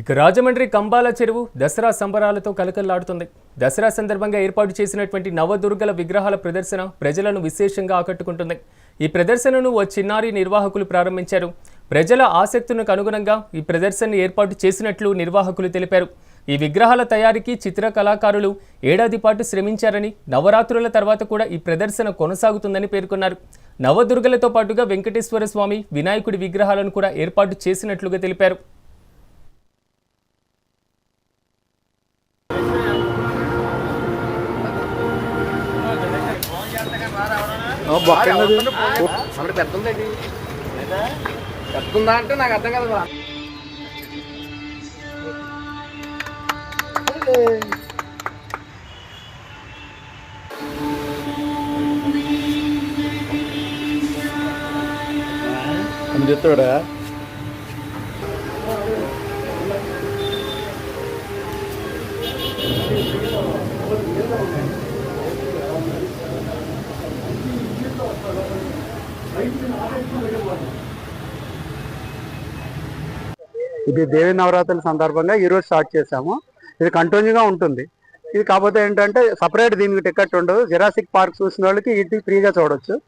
ఇక రాజమండ్రి కంబాల చెరువు దసరా సంబరాలతో కలకల్లాడుతుంది. దసరా సందర్భంగా ఏర్పాటు చేసినటువంటి నవదుర్గల విగ్రహాల ప్రదర్శన ప్రజలను విశేషంగా ఆకట్టుకుంటుంది. ఈ ప్రదర్శనను ఓ చిన్నారి నిర్వాహకులు ప్రారంభించారు. ప్రజల ఆసక్తులకు అనుగుణంగా ఈ ప్రదర్శనను ఏర్పాటు చేసినట్లు నిర్వాహకులు తెలిపారు. ఈ విగ్రహాల తయారీకి చిత్ర కళాకారులు ఏడాది పాటు శ్రమించారని నవరాత్రుల తర్వాత కూడా ఈ ప్రదర్శన కొనసాగుతుందని పేర్కొన్నారు. నవదుర్గలతో పాటుగా వెంకటేశ్వర స్వామి వినాయకుడి విగ్రహాలను కూడా ఏర్పాటు చేసినట్లుగా తెలిపారు. మనకి పెద్ద ఉందండి పెద్ద ఉందా అంటే నాకు అర్థం కాదు చెప్తాడా ఇది దేవి నవరాత్రుల సందర్భంగా ఈరోజు స్టార్ట్ చేశాము. ఇది కంటిన్యూగా ఉంటుంది. ఇది కాకపోతే ఏంటంటే సపరేట్ దీనికి టికెట్ ఉండదు. జెరాసిక్ పార్క్ చూసిన వాళ్ళకి ఇది ఫ్రీగా చూడొచ్చు.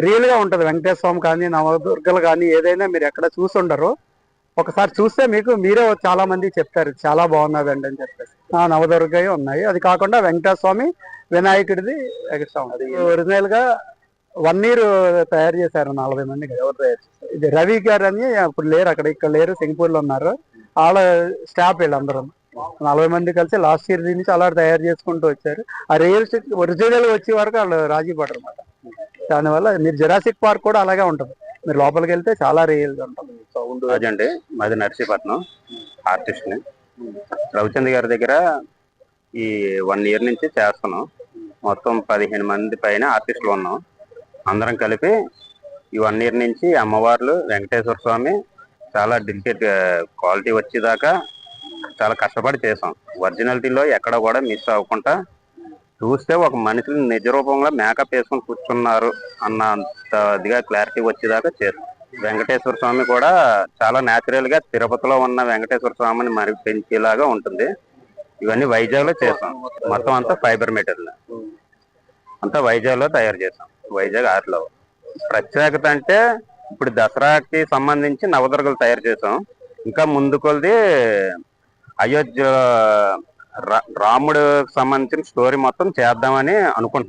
రియల్గా ఉంటుంది. వెంకటేశ్వర స్వామి కానీ నవదుర్గలు కానీ ఏదైనా మీరు ఎక్కడ చూసుండరు. ఒకసారి చూస్తే మీకు మీరే చాలా మంది చెప్తారు. చాలా బాగున్నదండి అని చెప్పేసి. ఆ, నవదుర్గవి ఉన్నాయి. అది కాకుండా వెంకటేశ్వర స్వామి వినాయకుడిది ఎక్స్ట్రా అది ఒరిజినల్గా వన్ ఇయర్ తయారు చేశారు నలభై మంది ఎవరు తయారు చేశారు? ఇది రవి గారు అని ఇప్పుడు లేరు అక్కడ ఇక్కడ లేరు సింగపూర్లో ఉన్నారు. వాళ్ళ స్టాఫ్ వీళ్ళందరూ. నలభై మంది కలిసి లాస్ట్ ఇయర్ నుంచి అలా తయారు చేసుకుంటూ వచ్చారు. ఆ రియల్ ఒరిజినల్ వచ్చే వరకు వాళ్ళు రాజీ పడరు అనమాట దానివల్ల మీరు జెరాసిక్ పార్క్ కూడా అలాగే ఉంటుంది. మీరు లోపలికి వెళ్తే చాలా రియల్ ఉంటుంది. సౌండ్ రాజు అండి మాది నర్సీపట్నం ఆర్టిస్ట్ని రవిచంద్ గారి దగ్గర ఈ వన్ ఇయర్ నుంచి చేస్తున్నాం. మొత్తం పదిహేను మంది పైన ఆర్టిస్టులు ఉన్నాం. అందరం కలిపి ఈ వన్ ఇయర్ నుంచి అమ్మవార్లు వెంకటేశ్వర స్వామి చాలా డిలికేట్ క్వాలిటీ వచ్చేదాకా చాలా కష్టపడి చేసాం. ఒరిజినాలిటీలో ఎక్కడ కూడా మిస్ అవ్వకుండా చూస్తే ఒక మనిషిని నిజ రూపంలో మేకప్ వేసుకొని కూర్చున్నారు అన్నంత ఇదిగా క్లారిటీ వచ్చేదాకా చేసాం. వెంకటేశ్వర స్వామి కూడా చాలా న్యాచురల్గా తిరుపతిలో ఉన్న వెంకటేశ్వర స్వామిని మరి పెంచేలాగా ఉంటుంది. ఇవన్నీ వైజాగ్లో చేసాం. మొత్తం అంతా ఫైబర్ మెటీరియల్ అంతా వైజాగ్లో తయారు చేసాం. వైజాగ్ ఆర్లో ప్రత్యేకత అంటే ఇప్పుడు దసరాకి సంబంధించి నవదుర్గలు తయారు చేసాం ఇంకా ముందు కొలిది అయోధ్య రా- రాముడు సంబంధించిన స్టోరీ మొత్తం చేద్దామని అనుకుంటున్నాం.